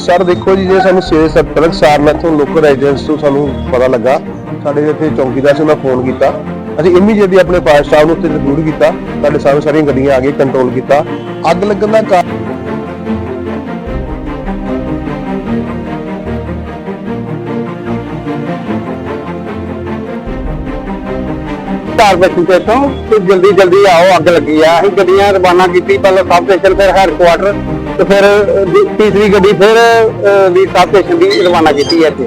Sir, ਦੇਖੋ ਜੀ, ਜੇ ਸਾਨੂੰ 6 ਤੱਕ ਸਾਰਨਾਥ ਤੋਂ ਲੋਕਲ ਰੈਜ਼ੀਡੈਂਸ ਤੋਂ ਸਾਨੂੰ ਪਤਾ ਲੱਗਾ, ਸਾਡੇ ਇੱਥੇ ਚੌਂਕੀਦਾਰ ਸੀ, ਉਹਨਾਂ ਫੋਨ ਕੀਤਾ। ਅਸੀਂ ਇਮੀਡੀਏਟਲੀ ਆਪਣੇ ਫਾਇਰ ਸਾਹਿਬ ਨੂੰ ਉੱਥੇ ਜ਼ਰੂਰ ਕੀਤਾ ਸਾਡੇ ਸਾਹਮਣੇ ਸਾਰੀਆਂ ਗੱਡੀਆਂ ਆ ਗਈ ਕੰਟਰੋਲ ਕੀਤਾ। ਅੱਗ ਲੱਗਣ ਦਾ ਕਾਰਨ ਕਾਰਪੋਰੇਸ਼ਨ ਤੇ, ਤੋਂ ਜਲਦੀ ਜਲਦੀ ਆਓ, ਅੱਗ ਲੱਗੀ ਆ। ਅਸੀਂ ਗੱਡੀਆਂ ਰਵਾਨਾ ਕੀਤੀ, ਪਹਿਲਾਂ ਸਬ ਸਟੇਸ਼ਨ ਫਿਰ ਹੈਡਕੁਆਟਰ ਤੇ ਫਿਰ ਤੀਸਰੀ ਗੱਡੀ ਫਿਰ ਵੀ ਸਬ ਸਟੇਸ਼ਨ ਦੀ ਰਵਾਨਾ ਕੀਤੀ ਹੈ ਇੱਥੇ।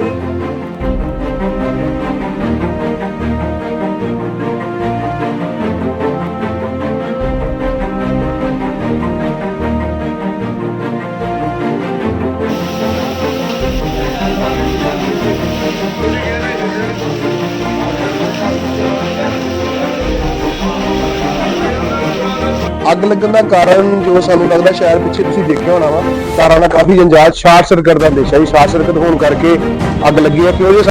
ਅੱਗ ਲੱਗਣ ਦਾ ਕਾਰਨ ਜੋ ਸਾਨੂੰ ਲੱਗਦਾ ਸ਼ਾਇਦ ਪਿੱਛੇ ਤੁਸੀਂ ਦੇਖਿਆ ਹੋਣਾ ਵਾ ਕਾਰਾਂ ਦਾ ਕਾਫੀ ਜੰਜਾਲ ਸ਼ਾਰਟ ਸਰਕਟ ਦਾ ਅੰਦੇਸ਼ਾ ਜੀ ਸ਼ਾਰਟ ਸਰਕਟ ਹੋਣ ਕਰਕੇ ਅੱਗ ਲੱਗੀ ਹੈ ਕਿਉਂ ਜੀ?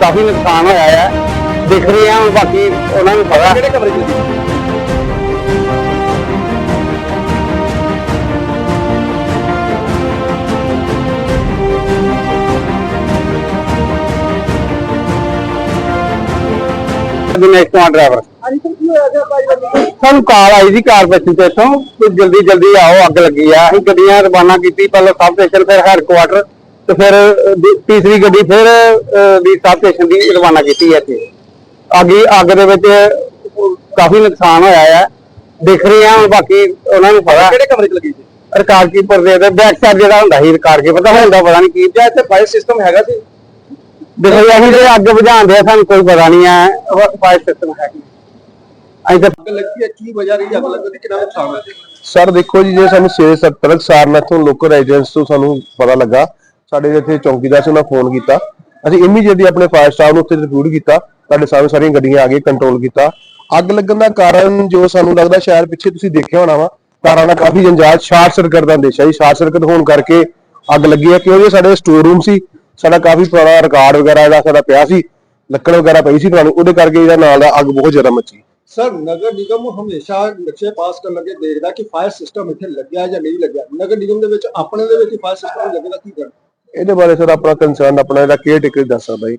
ਕਾਫੀ ਨੁਕਸਾਨ ਹੋਇਆ ਹੈ ਦੇਖ ਰਹੇ ਹਾਂ ਹੁਣ ਬਾਕੀ ਉਹਨਾਂ ਨੂੰ ਪਤਾ। ਕਿਹੜੇ ਕਮਰੇ ਚ ਦਿਨੇਸ਼ ਕੁਮਾਰ ਡਰਾਈਵਰ ਸਾਨੂੰ ਕਾਲ ਆਈ ਸੀ ਕਾਰਪੋਰੇਸ਼ਨ ਤੇ ਤੋਂ ਕਿ ਜਲਦੀ ਜਲਦੀ ਆਓ ਅੱਗ ਲੱਗੀ ਆ। ਅਸੀਂ ਗੱਡੀਆਂ ਰਵਾਨਾ ਕੀਤੀ ਪਹਿਲਾਂ ਸਬ ਸਟੇਸ਼ਨ ਫਿਰ ਹੈਡਕੁਆਟਰ ਤੇ ਫਿਰ ਅਹ, ਦੀ- ਤੀਸਰੀ ਗੱਡੀ ਫਿਰ ਅਹ, ਵੀ ਸਬ ਸਟੇਸ਼ਨ ਦੀ ਰਵਾਨਾ ਕੀਤੀ ਹੈ ਇੱਥੇ। ਅੱਗ ਅੱਗ ਦੇ ਵਿੱਚ ਕਾਫੀ ਨੁਕਸਾਨ ਹੋਇਆ ਹੈ। ਦੇਖ ਰਹੇ ਹੁਣ ਬਾਕੀ ਉਹਨਾਂ ਨੂੰ ਪਤਾ। ਕਿਹੜੇ ਕਮਰੇ ਚ ਲੱਗੀ ਸੀ? ਰਿਕਾਰਡ ਕੀਪਰ ਦੇ ਦੇ ਬੈਕ ਸਾਈਡ ਜਿਹੜਾ ਹੁੰਦਾ ਸੀ ਰਿਕਾਰਡ ਕੀਪਰ ਦਾ ਹੁੰਦਾ ਪਤਾ ਨਹੀਂ ਕੀ। ਜਾਂ ਇੱਥੇ ਫਾਇਰ ਸਿਸਟਮ ਹੈਗਾ ਸੀ? ਦੇਖੋ ਜੀ, ਅਸੀਂ ਤੇ ਅੱਗ ਬੁਝਾਉਂਦੇ ਆ ਸਾਨੂੰ ਕੋਈ ਪਤਾ ਨਹੀਂ ਹੈ। ਫਾਇਰ ਸਿਸਟਮ ਹੈ ਨਹੀਂ। ਅਸੀਂ ਤਾਂ ਅੱਗ ਲੱਗੀ ਹੈ ਕੀ ਵਜ੍ਹਾ ਰਹੀ ਅੱਗ ਲੱਗਣ ਦੀ ਕਿੰਨਾ ਨੁਕਸਾਨ ਹੋਇਆ ਸਰ ਦੇਖੋ ਜੀ ਜੇ ਸਾਨੂੰ 6 ਤੱਕ ਸਾਰਨਾਥ ਤੋਂ ਲੋਕਲ ਰੈਜ਼ੀਡੈਂਸ ਤੋਂ ਸਾਨੂੰ ਪਤਾ ਲੱਗਾ ਸਾਡੇ ਇੱਥੇ ਚੌਂਕੀਦਾਰ ਸੀ ਉਹਨਾਂ ਫੋਨ ਕੀਤਾ। ਅਸੀਂ ਇਮੀਡੀਏਟਲੀ ਆਪਣੇ ਫਾਇਰ ਸਟਾਫ ਨੂੰ ਉੱਥੇ ਰਿਪੋਰਟ ਕੀਤਾ। ਸਾਡੇ ਸਾਹਮਣੇ ਸਾਰੀਆਂ ਗੱਡੀਆਂ ਆ ਗਈ ਕੰਟਰੋਲ ਕੀਤਾ। ਅੱਗ ਲੱਗਣ ਦਾ ਕਾਰਨ ਜੋ ਸਾਨੂੰ ਲੱਗਦਾ ਸ਼ਾਇਦ ਪਿੱਛੇ ਤੁਸੀਂ ਦੇਖਿਆ ਹੋਣਾ ਵਾ ਕਾਰਾਂ ਦਾ ਕਾਫੀ ਜੰਜਾਲ ਸ਼ਾਰਟ ਸਰਕਟ ਦਾ ਅੰਦੇਸ਼ਾ ਜੀ। ਸ਼ਾਰਟ ਸਰਕਟ ਹੋਣ ਕਰਕੇ ਅੱਗ ਲੱਗੀ ਹੈ ਕਿਉਂਕਿ ਸਾਡੇ ਸਟੋਰ ਰੂਮ ਸੀ ਸਾਡਾ ਕਾਫੀ ਪੁਰਾਣਾ ਰਿਕਾਰਡ ਵਗੈਰਾ ਦਾ ਸਾਡਾ ਪਿਆ ਸੀ ਲੱਕੜ ਵਗੈਰਾ ਪਈ ਸੀ ਪੁਰਾਣੀ ਉਹਦੇ ਕਰਕੇ ਇਹਦਾ ਨਾਲ ਦਾ ਅੱਗ ਬਹੁਤ ਜ਼ਿਆਦਾ ਮੱਚੀ। ਸਰ ਨਗਰ ਨਿਗਮ ਹਮੇਸ਼ਾ ਨਕਸ਼ੇ ਪਾਸ ਕਰਨ ਲੱਗੇ ਦੇਖਦਾ ਕਿ ਫਾਇਰ ਸਿਸਟਮ ਇੱਥੇ ਲੱਗਿਆ ਜਾਂ ਨਹੀਂ ਲੱਗਿਆ। ਨਗਰ ਨਿਗਮ ਦੇ ਵਿੱਚ ਆਪਣੇ ਦੇ ਵਿੱਚ ਫਾਇਰ ਸਿਸਟਮ ਲੱਗੇਗਾ ਕੀ ਕਰਨਾ? ਇਹਦੇ ਬਾਰੇ ਸਰ ਆਪਣਾ ਕੰਸਰਨ ਆਪਣਾ ਇਹਦਾ ਕੇਅਰ ਟੇਕਰ ਦੱਸ ਸਕਦਾ ਜੀ।